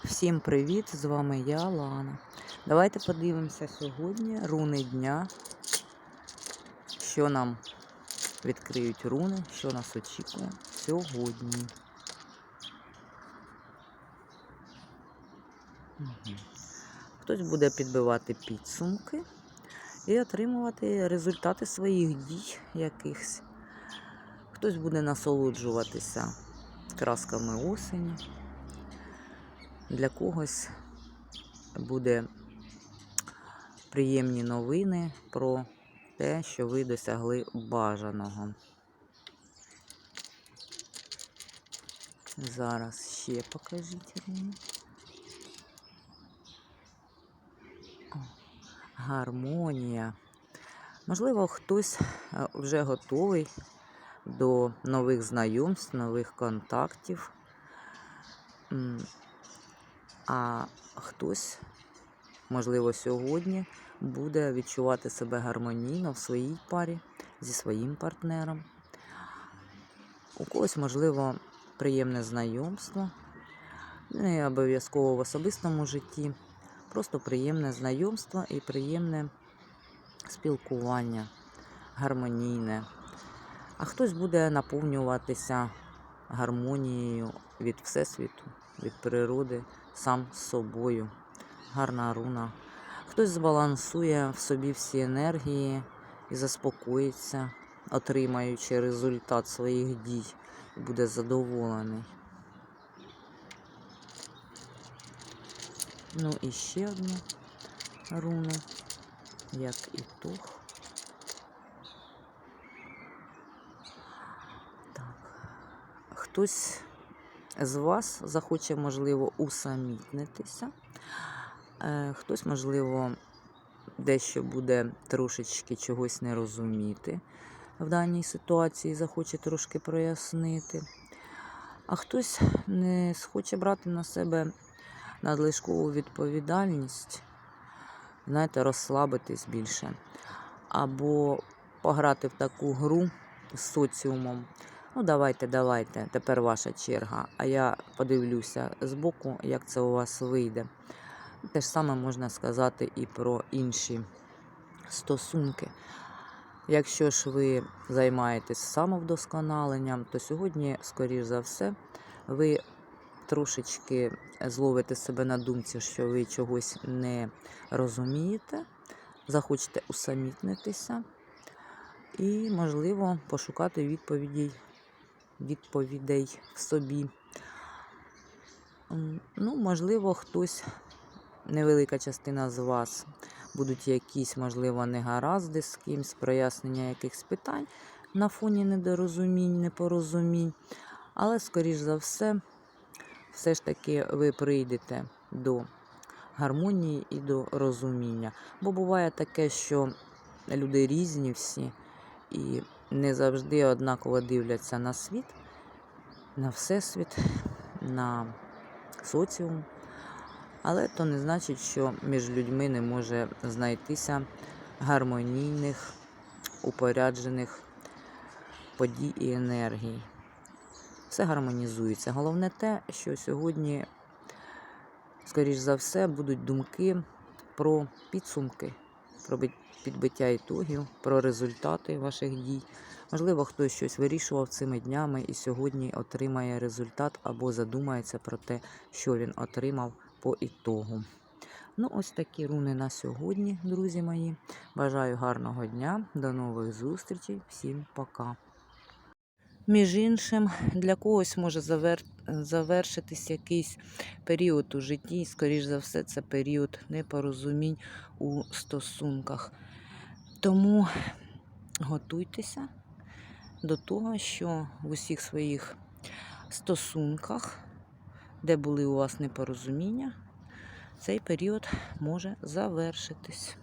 Всім привіт! З вами я, Лана. Давайте подивимося сьогодні руни дня. Що нам відкриють руни, що нас очікує сьогодні. Хтось буде підбивати підсумки і отримувати результати своїх дій якихось. Хтось буде насолоджуватися красками осені. Для когось буде приємні новини про те, що ви досягли бажаного. Зараз ще покажіть мені. Гармонія. Можливо, хтось е, вже готовий до нових знайомств, нових контактів. А хтось, можливо, сьогодні буде відчувати себе гармонійно в своїй парі зі своїм партнером. У когось, можливо, приємне знайомство, не обов'язково в особистому житті, просто приємне знайомство і приємне спілкування, гармонійне. А хтось буде наповнюватися гармонією від Всесвіту, від природи, сам з собою. Гарна руна. Хтось збалансує в собі всі енергії і заспокоїться, отримаючи результат своїх дій, і буде задоволений. Ну і ще одну руну, як ітог. Так. Хтось з вас захоче, можливо, усамітнитися. Е, Хтось, можливо, дещо буде трошечки чогось не розуміти в даній ситуації, захоче трошки прояснити. А хтось не схоче брати на себе надлишкову відповідальність, знаєте, розслабитись більше. Або пограти в таку гру з соціумом. Ну, давайте, давайте, тепер ваша черга. А я подивлюся збоку, як це у вас вийде. Те ж саме можна сказати і про інші стосунки. Якщо ж ви займаєтесь самовдосконаленням, то сьогодні, скоріш за все, ви трошечки зловите себе на думці, що ви чогось не розумієте, захочете усамітнитися і, можливо, пошукати відповідей, відповідей в собі. Ну, можливо, хтось, невелика частина з вас, будуть якісь, можливо, негаразди з кимсь, прояснення якихось питань на фоні недорозумінь, непорозумінь. Але, скоріш за все, все ж таки ви прийдете до гармонії і до розуміння. Бо буває таке, що люди різні всі і не завжди однаково дивляться на світ, на всесвіт, на соціум. Але то не значить, що між людьми не може знайтися гармонійних, упоряджених подій і енергій. Все гармонізується. Головне те, що сьогодні, скоріш за все, будуть думки про підсумки, про підбиття ітогів, про результати ваших дій. Можливо, хтось щось вирішував цими днями і сьогодні отримає результат або задумається про те, що він отримав по ітогу. Ну, ось такі руни на сьогодні, друзі мої. Бажаю гарного дня, до нових зустрічей. Всім пока. Між іншим, для когось може завер... завершитись якийсь період у житті, і, скоріш за все, це період непорозумінь у стосунках. Тому готуйтеся до того, що в усіх своїх стосунках, де були у вас непорозуміння, цей період може завершитись.